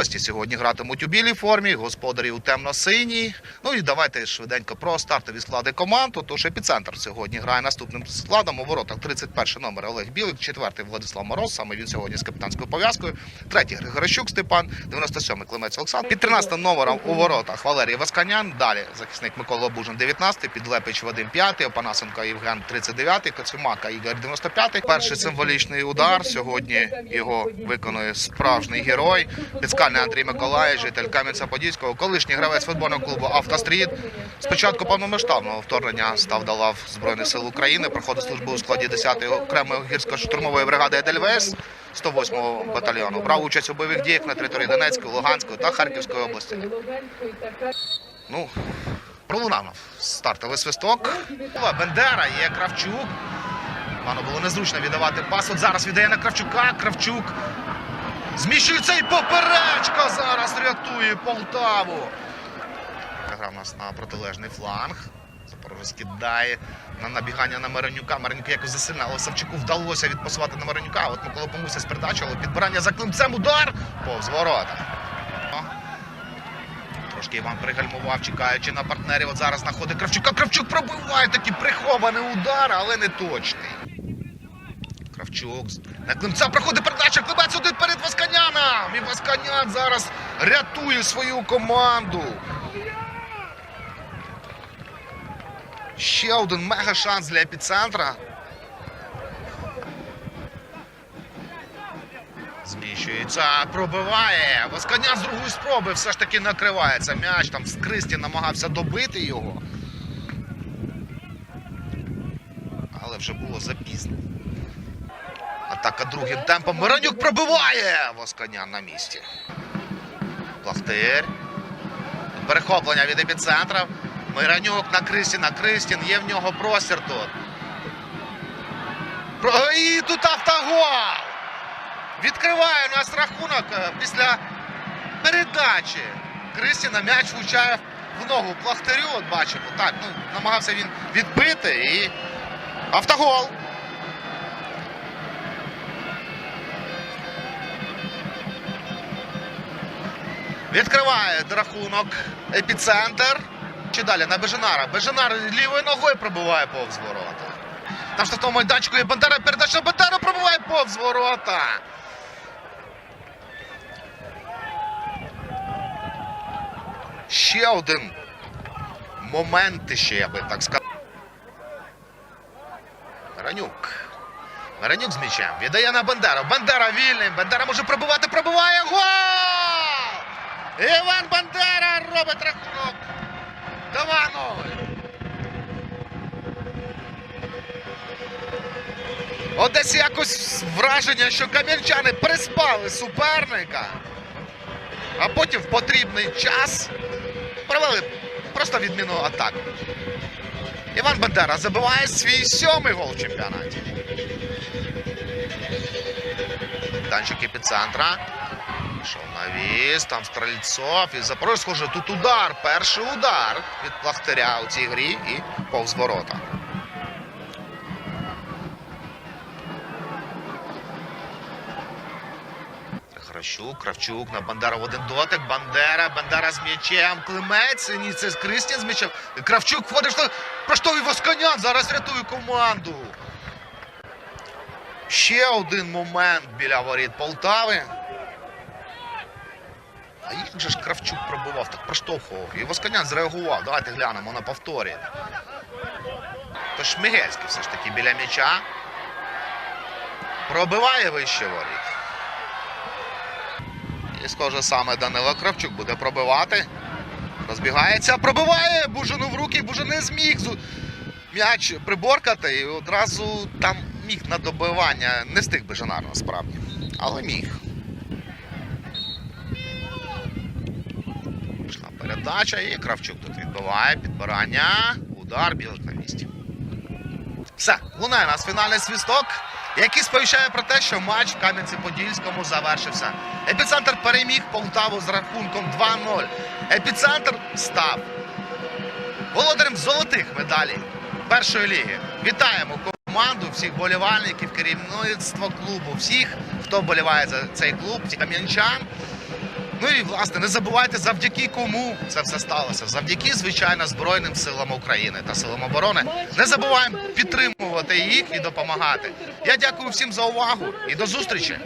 Гості сьогодні гратимуть у білій формі, господарі у темно-синій. Ну і давайте швиденько про стартові склади команд. Тож епіцентр сьогодні грає наступним складом. У воротах 31 номер Олег Білик, 4 Владислав Мороз. Саме він сьогодні з капітанською пов'язкою. Третій Григорощук Степан, 97-й Климець Олександр. Під 13 номером у воротах Валерій Васканян. Далі захисник Микола Бужин, 19 Підлепич Вадим 5 Опанасенко Євген 39 Коцюмака Ігор 95 Перший символічний удар. Сьогодні його виконує справжній герой. Підскальний Андрій Миколаїв, житель Кам'янця-Подільського, колишній гравець футбольного клубу Автостріт. Спочатку повномасштабного вторгнення став до лав Збройних сил України, проходив службу у складі 10-ї окремої гірсько-штурмової бригади Едельвейс 108-го батальйону. Брав участь у бойових діях на території Донецької, Луганської та Харківської області. Ну, пролунав стартовий свисток. Бендера є Кравчук. Пану було незручно віддавати пас. От зараз віддає на Кравчука. Кравчук зміщується і поперечка зараз рятує Полтаву. Грав нас на протилежний фланг. Запорожець кидає на набігання на Миронюка. Миронюк якось засильно, але Савчуку вдалося відпасувати на Миронюка. От Микола Помуся з передачі, але підбирання за климцем удар повз ворота. Трошки Іван пригальмував, чекаючи на партнерів. От зараз знаходить Кравчука. Кравчук пробиває такий прихований удар, але не точний. Кравчук на Климця проходить передача. Климець один перед Васканяном. І Васканян зараз рятує свою команду. Ще один мега шанс для епіцентра. Зміщується, пробиває. Восканян з другої спроби все ж таки накривається. М'яч там з Кристі намагався добити його. Але вже було запізно. Атака другим темпом. Миронюк пробиває! Восканян на місці. Плахтир. Перехоплення від епіцентра. Миронюк на Кристіна. Кристін. Є в нього простір тут. І тут автогол! Відкриває у нас рахунок е, після передачі. Кристіна м'яч влучає в ногу плахтарю. От бачимо. Так, ну, намагався він відбити і автогол. Відкриває рахунок епіцентр. Чи далі на Беженара. Беженар лівою ногою пробиває повз ворота. Там ж на тому майданчику є Бандера, передача на Бандеру пробиває повз ворота. Ще один момент ще, я би так сказав. Миронюк. Миронюк з м'ячем. Віддає на Бандеру. Бандера вільний. Бандера може пробивати. Пробиває. Іван Бандера робить рахунок. 2-0. От десь якось враження, що кам'янчани приспали суперника, а потім в потрібний час провели просто відміну атаку. Іван Бандера забиває свій сьомий гол в чемпіонаті. Танчик епіцентра. Пішов навіс, там Стрельцов і Запорожець схоже, тут удар. Перший удар від Плахтаря у цій грі і повз ворота. Гращук, Кравчук на Бандера в один дотик. Бандера, Бандера з м'ячем. Климець. Ні, це Кристін з м'ячем. Кравчук входить. що- Проштовий Восканян зараз рятує команду. Ще один момент біля воріт Полтави. А як же ж Кравчук пробував, так проштовхував. І Восканян зреагував. Давайте глянемо на повторі. То Шмигельський все ж таки біля м'яча. Пробиває вище воріт. І схоже, саме Данило Кравчук буде пробивати. Розбігається, пробиває Бужину в руки. Бужин не зміг м'яч приборкати. І одразу там міг на добивання. Не встиг Бежанар насправді. Але міг. Передача і Кравчук тут відбиває. Підбирання. Удар білик на місці. Все, лунає нас фінальний свісток, який сповіщає про те, що матч в Кам'янці-Подільському завершився. Епіцентр переміг Полтаву з рахунком 2-0. Епіцентр став володарем золотих медалей першої ліги. Вітаємо команду, всіх болівальників, керівництво клубу, всіх, хто боліває за цей клуб, кам'янчан. Ну і власне не забувайте, завдяки кому це все сталося. Завдяки, звичайно, Збройним силам України та силам оборони. Не забуваємо підтримувати їх і допомагати. Я дякую всім за увагу і до зустрічі.